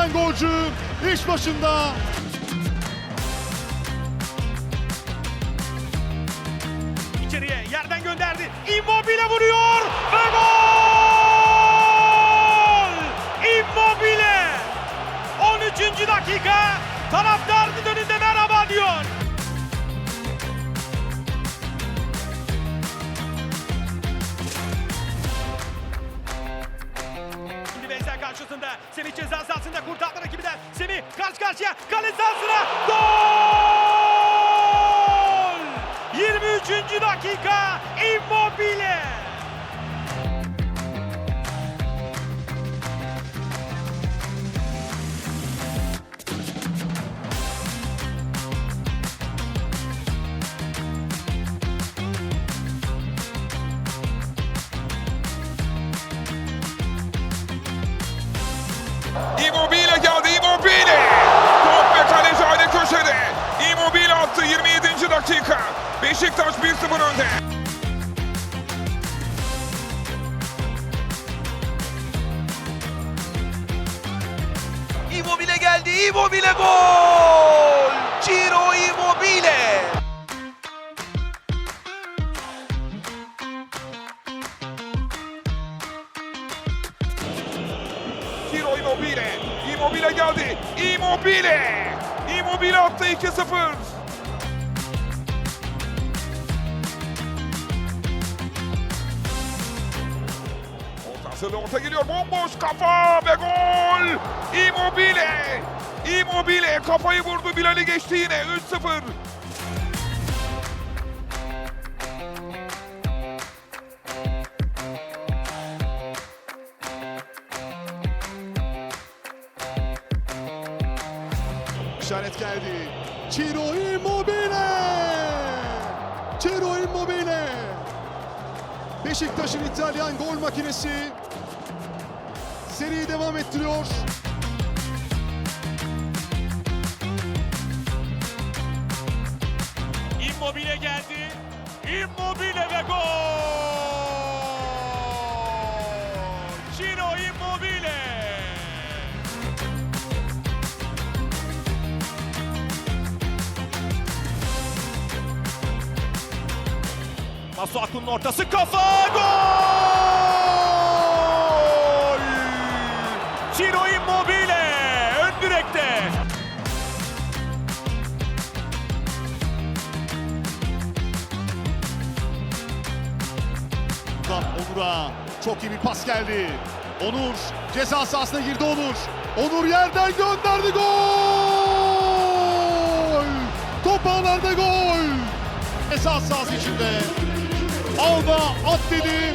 İtalyan golcü iş başında. İçeriye yerden gönderdi. Immobile vuruyor ve gol! Karşısında Semih ceza sahasında kurtardı rakibinden. Semih karşı karşıya kale sahasına gol! 23. dakika Immobile gol! Ciro Immobile! Ciro Immobile. Immobile geldi. Immobile. Immobile attı 2-0. Ortasıyla orta geliyor. Bomboş kafa ve gol. Immobile. Immobile kafayı vurdu. Bilal'i geçti yine. 3-0. İşaret geldi. Ciro Immobile! Ciro Immobile! Beşiktaş'ın İtalyan gol makinesi seriyi devam ettiriyor. Immobile geldi. Immobile ve gol! Ciro Immobile! Masuaku'nun ortası kafa gol! Ciro Immobile Onur'a çok iyi bir pas geldi. Onur ceza sahasına girdi Onur. Onur yerden gönderdi gol! Top ağlarda gol! Ceza sahası içinde. Alba at dedi.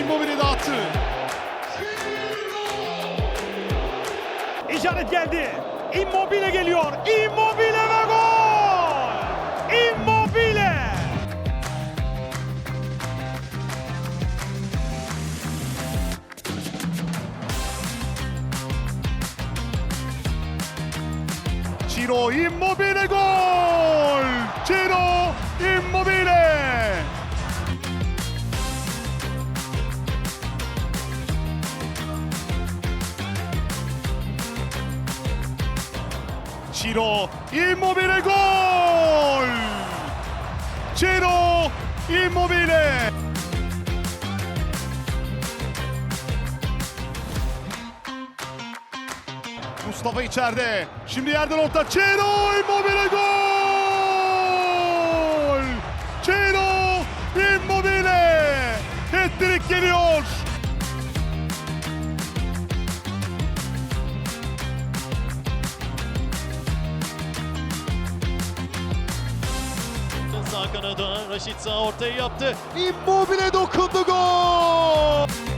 Immobile de attı. İşaret geldi. Immobile geliyor. Immobile 지로 임모빌의 골! 지로 임모빌의! 지로 임모빌의 골! 지로 임모빌의! Mustafa içeride. Şimdi yerden orta. Ciro Immobile gol! Ciro Immobile! Hat-trick geliyor. Sağ kanada Raşit sağ ortayı yaptı. Immobile dokundu gol!